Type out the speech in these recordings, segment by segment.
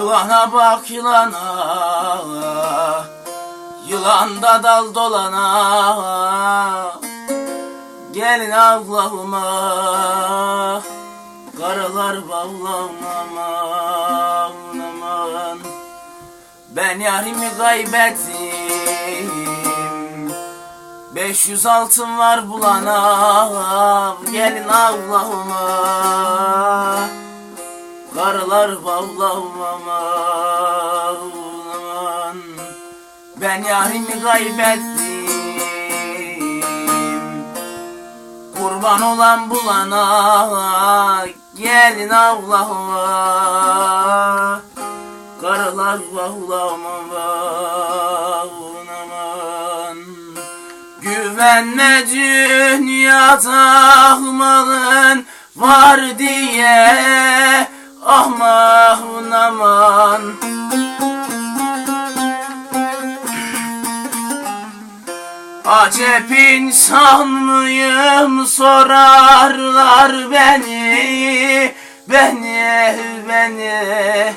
Yılana bak yılana Yılanda dal dolana. Gelin Allah'ıma Karalar bağlama aman Ben yarimi kaybettim. 500 altın var bulana. Gelin Allah'ıma Karılar bağlamam Ben yarimi kaybettim Kurban olan bulana Gelin Allah'ıma Karılar bağlamam Güvenme dünyada malın var diye Ahmahun aman. Acep insan mıyım? Sorarlar beni. Beni, beni.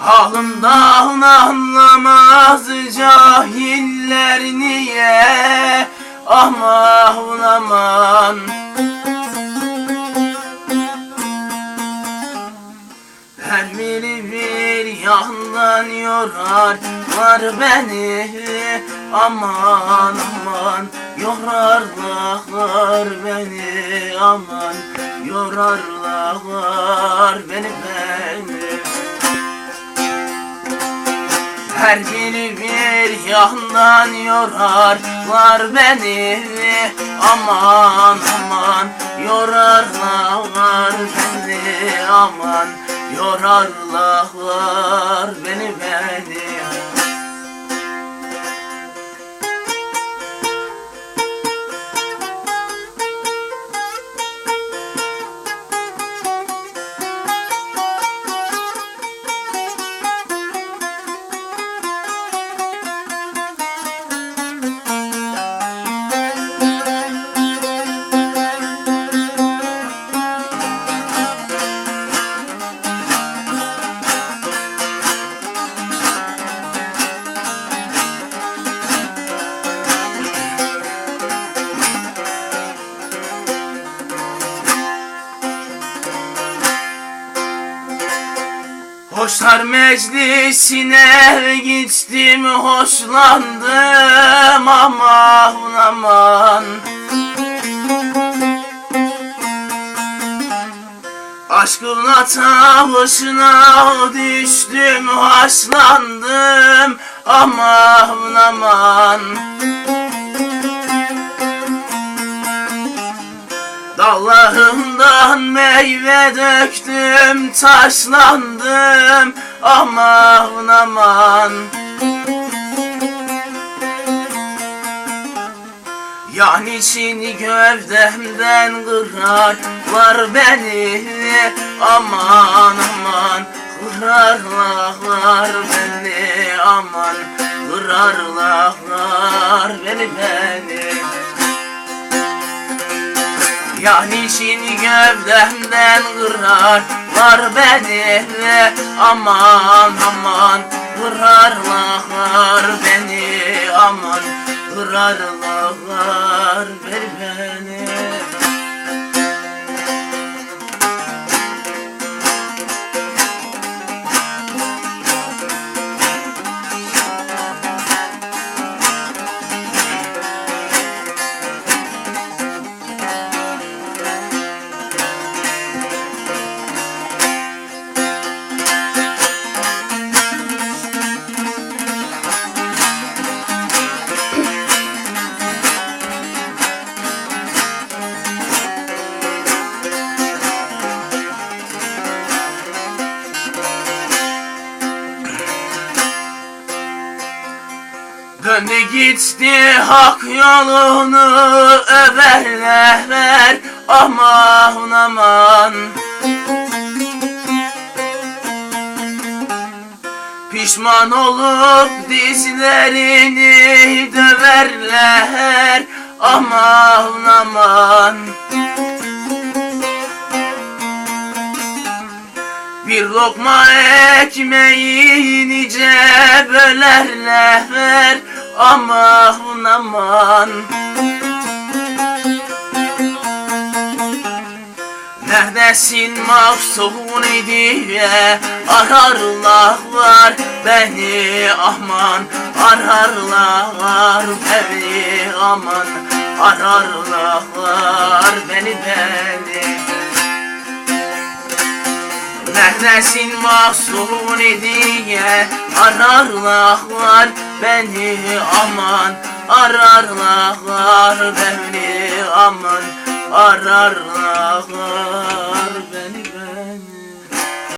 Halımdan anlamaz cahiller niye? Aman aman Her biri bir yandan yorar var beni. Aman aman yorarlar beni. Aman yorarlar beni beni. Her biri bir yandan yorarlar beni. Aman aman yorarlar beni. Aman yorarlar beni beni Hoşlar meclisine gittim hoşlandım aman aman. Aşkın atamışına düştüm haşlandım aman aman Dallarımdan meyve döktüm taşlandım. Aman aman. Yani içini gövdemden kırarlar beni. Aman aman. Kırarlar beni. Aman kırarlar beni beni yani şimdi gövdemden kırarlar beni. Aman aman kırarlar beni. Aman kırarlar beni Döndü gitti hak yolunu överler aman aman. Pişman olup dizlerini döverler. Aman aman. Bir lokma ekmeği nice bölerler. ver Aman aman. Neredesin mahzun diye ararlar beni. Aman ararlar beni. Aman ararlar beni beni. Neredesin mahzun diye ararlar beni aman ararlar beni aman ararlar. Beni